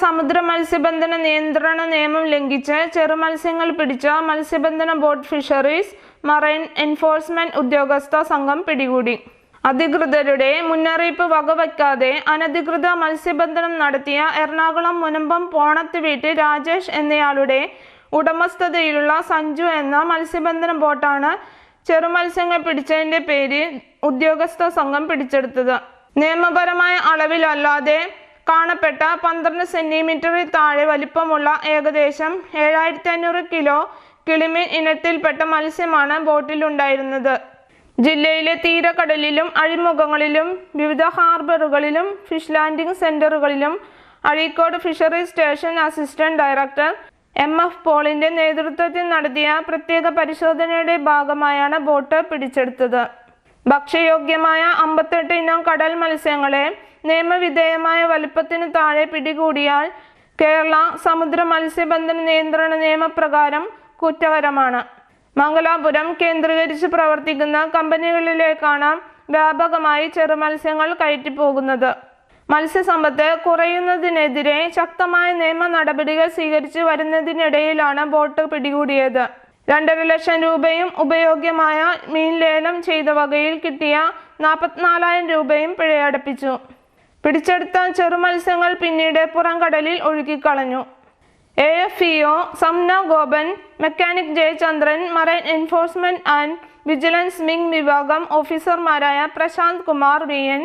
സമുദ്ര മത്സ്യബന്ധന നിയന്ത്രണ നിയമം ലംഘിച്ച് ചെറുമത്സ്യങ്ങൾ പിടിച്ച മത്സ്യബന്ധന ബോട്ട് ഫിഷറീസ് മറൈൻ എൻഫോഴ്സ്മെന്റ് ഉദ്യോഗസ്ഥ സംഘം പിടികൂടി. അധികൃതരുടെ മുന്നറിയിപ്പ് വകവയ്ക്കാതെ അനധികൃത മത്സ്യബന്ധനം നടത്തിയ എറണാകുളം മുനമ്പം പോണത്ത് വീട്ടിൽ രാജേഷ് എന്നയാളുടെ ഉടമസ്ഥതയിലുള്ള സഞ്ജു എന്ന മത്സ്യബന്ധന ബോട്ടാണ് ചെറുമത്സ്യങ്ങൾ പിടിച്ചതിന്റെ പേരിൽ ഉദ്യോഗസ്ഥ സംഘം പിടിച്ചെടുത്തത്. നിയമപരമായ അളവിലല്ലാതെ കാണപ്പെട്ട പന്ത്രണ്ട് സെന്റിമീറ്ററിൽ താഴെ വലിപ്പമുള്ള ഏകദേശം ഏഴായിരത്തി അഞ്ഞൂറ് കിലോ കിളിമീൻ ഇനത്തിൽപ്പെട്ട മത്സ്യമാണ് ബോട്ടിലുണ്ടായിരുന്നത്. ജില്ലയിലെ തീരക്കടലിലും അഴിമുഖങ്ങളിലും വിവിധ ഹാർബറുകളിലും fish landing സെന്ററുകളിലും Azhikode fisheries station assistant director M F പോളിന്റെ നേതൃത്വത്തിൽ നടത്തിയ പ്രത്യേക പരിശോധനയുടെ ഭാഗമായാണ് ബോട്ട് പിടിച്ചെടുത്തത്. ഭക്ഷ്യയോഗ്യമായ അമ്പത്തെട്ട് ഇനം കടൽ മത്സ്യങ്ങളെ നിയമവിധേയമായ വലുപ്പത്തിന് താഴെ പിടികൂടിയാൽ കേരള സമുദ്ര മത്സ്യബന്ധന നിയന്ത്രണ നിയമപ്രകാരം കുറ്റകരമാണ്. മംഗലാപുരം കേന്ദ്രീകരിച്ച് പ്രവർത്തിക്കുന്ന കമ്പനികളിലേക്കാണ് വ്യാപകമായി ചെറുമത്സ്യങ്ങൾ കയറ്റിപ്പോകുന്നത്. മത്സ്യസമ്പത്ത് കുറയുന്നതിനെതിരെ ശക്തമായ നിയമ നടപടികൾ സ്വീകരിച്ച് വരുന്നതിനിടയിലാണ് ബോട്ട് പിടികൂടിയത്. രണ്ടര ലക്ഷം രൂപയും ഉപയോഗ്യമായ മീൻ ലേലം ചെയ്ത വകയിൽ കിട്ടിയ നാൽപ്പത്തിനാലായിരം രൂപയും പിഴയടപ്പിച്ചു. പിടിച്ചെടുത്ത ചെറുമത്സ്യങ്ങൾ പിന്നീട് പുറംകടലിൽ ഒഴുകിക്കളഞ്ഞു. A. F. E. O. Samna Gopan mechanic Jayachandran marine enforcement and vigilance wing വിഭാഗം ഓഫീസർമാരായ Prashant Kumar V. N.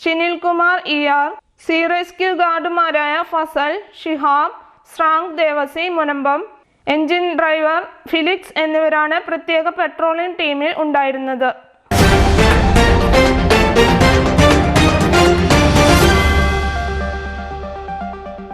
Shinil Kumar E. R. Sea rescue ഗാർഡുമാരായ Fazal Shihab സ്രാങ് Devasi Munambam engine driver Felix എന്നിവരാണ് പ്രത്യേക പെട്രോളിംഗ് ടീമിൽ ഉണ്ടായിരുന്നത്.